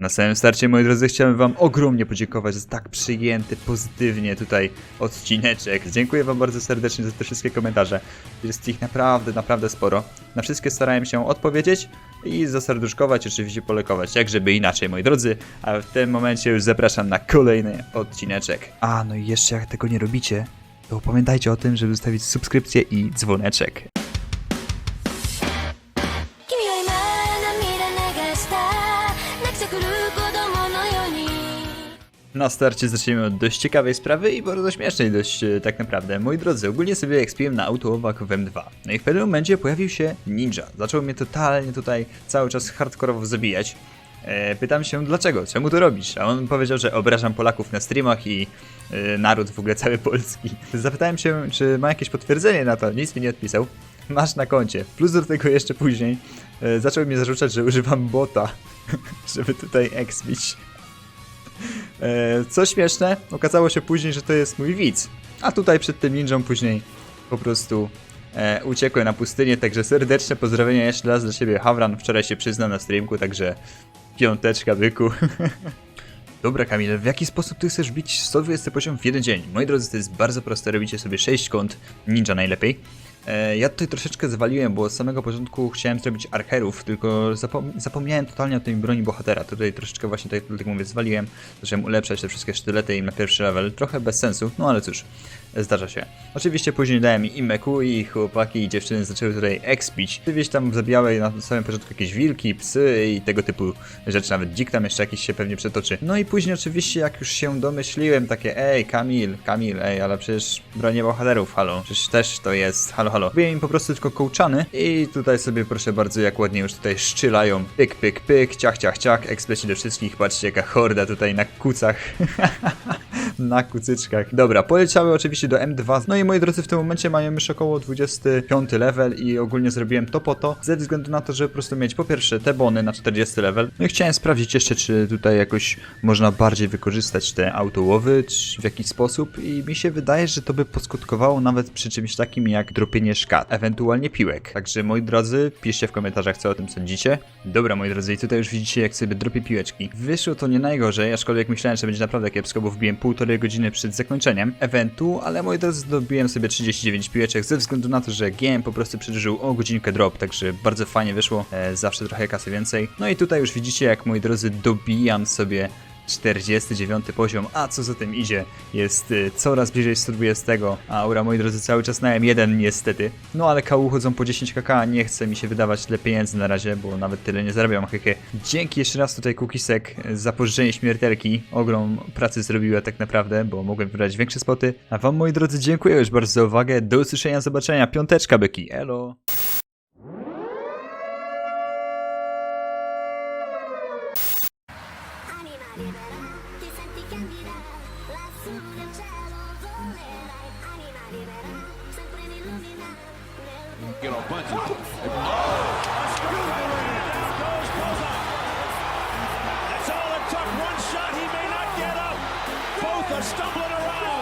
Na samym starcie, moi drodzy, chciałem wam ogromnie podziękować za tak przyjęty pozytywnie tutaj odcineczek. Dziękuję wam bardzo serdecznie za te wszystkie komentarze. Jest ich naprawdę, naprawdę sporo. Na wszystkie starałem się odpowiedzieć i zaserduszkować, oczywiście polekować, jak żeby inaczej, moi drodzy. A w tym momencie już zapraszam na kolejny odcineczek. A, no i jeszcze jak tego nie robicie, to pamiętajcie o tym, żeby zostawić subskrypcję i dzwoneczek. Na starcie zacznijmy od dość ciekawej sprawy i bardzo śmiesznej dość e, tak naprawdę. Moi drodzy, ogólnie sobie ekspiłem na autołowach w M2. No i w pewnym momencie pojawił się ninja. Zaczął mnie totalnie tutaj cały czas hardkorowo zabijać. E, pytam się dlaczego, czemu to robisz? A on powiedział, że obrażam Polaków na streamach i e, naród w ogóle cały polski. Zapytałem się, czy ma jakieś potwierdzenie na to, nic mi nie odpisał. Masz na koncie. Plus do tego jeszcze później e, zaczął mnie zarzucać, że używam bota, żeby tutaj expić. E, Co śmieszne, okazało się później, że to jest mój widz. A tutaj przed tym ninją później po prostu e, uciekłem na pustynię, także serdeczne pozdrowienia jeszcze raz dla siebie. Hawran wczoraj się przyznał na streamku, także piąteczka byku. Dobra Kamil, w jaki sposób ty chcesz bić 120 poziom w jeden dzień? Moi drodzy, to jest bardzo proste, robicie sobie 6 kąt ninja najlepiej. E, Ja tutaj troszeczkę zwaliłem, bo od samego początku chciałem zrobić archerów, tylko zapom zapomniałem totalnie o tej broni bohatera. Tutaj troszeczkę właśnie, tak, tak mówię, zwaliłem, zacząłem ulepszać te wszystkie sztylety im na pierwszy level. Trochę bez sensu, no ale cóż, zdarza się. Oczywiście później dałem i meku i chłopaki i dziewczyny zaczęły tutaj expić. Gdzieś tam zabijały na samym początku jakieś wilki, psy i tego typu rzeczy, nawet dzik tam jeszcze jakiś się pewnie przetoczy. No i później oczywiście jak już się domyśliłem, takie ej Kamil, Kamil, ej, ale przecież bronię bohaterów, halo, przecież też to jest, halo, halo. Robię im po prostu tylko kołczany i tutaj sobie proszę bardzo jak ładnie już tutaj szczylają, pyk, pyk, pyk, ciach, ciach, ciach, ekspleci do wszystkich, patrzcie jaka horda tutaj na kucach. na kucyczkach. Dobra, poleciały oczywiście do M2. No i moi drodzy, w tym momencie mają już około 25 level i ogólnie zrobiłem to po to, ze względu na to, żeby po prostu mieć po pierwsze te bony na 40 level. No i chciałem sprawdzić jeszcze, czy tutaj jakoś można bardziej wykorzystać te autołowy, czy w jakiś sposób i mi się wydaje, że to by poskutkowało nawet przy czymś takim jak dropienie szkat, ewentualnie piłek. Także moi drodzy, piszcie w komentarzach, co o tym sądzicie. Dobra, moi drodzy, i tutaj już widzicie, jak sobie dropię piłeczki. Wyszło to nie najgorzej, aczkolwiek myślałem, że będzie naprawdę kiepsko, bo wbiłem półtorej godziny przed zakończeniem eventu, ale moi drodzy, dobiłem sobie 39 piłeczek ze względu na to, że GM po prostu przedłużył o godzinkę drop, także bardzo fajnie wyszło, e, zawsze trochę kasy więcej. No i tutaj już widzicie, jak moi drodzy, dobijam sobie 49 poziom, a co za tym idzie, jest y, coraz bliżej 120, a aura, moi drodzy, cały czas na M1 niestety. No ale kału chodzą po 10 kk, nie chce mi się wydawać tyle pieniędzy na razie, bo nawet tyle nie zarabiam, hehe. Dzięki jeszcze raz tutaj Kukisek za pożyczenie śmiertelki, ogrom pracy zrobiła tak naprawdę, bo mogłem wybrać większe spoty. A wam, moi drodzy, dziękuję już bardzo za uwagę, do usłyszenia, zobaczenia, piąteczka byki, elo! Libera, ti senti candida Lassù nel cielo volerai Anima libera, sempre in illumina nel know, bunches. That's all it took. One shot, he may not get up. Both are stumbling around.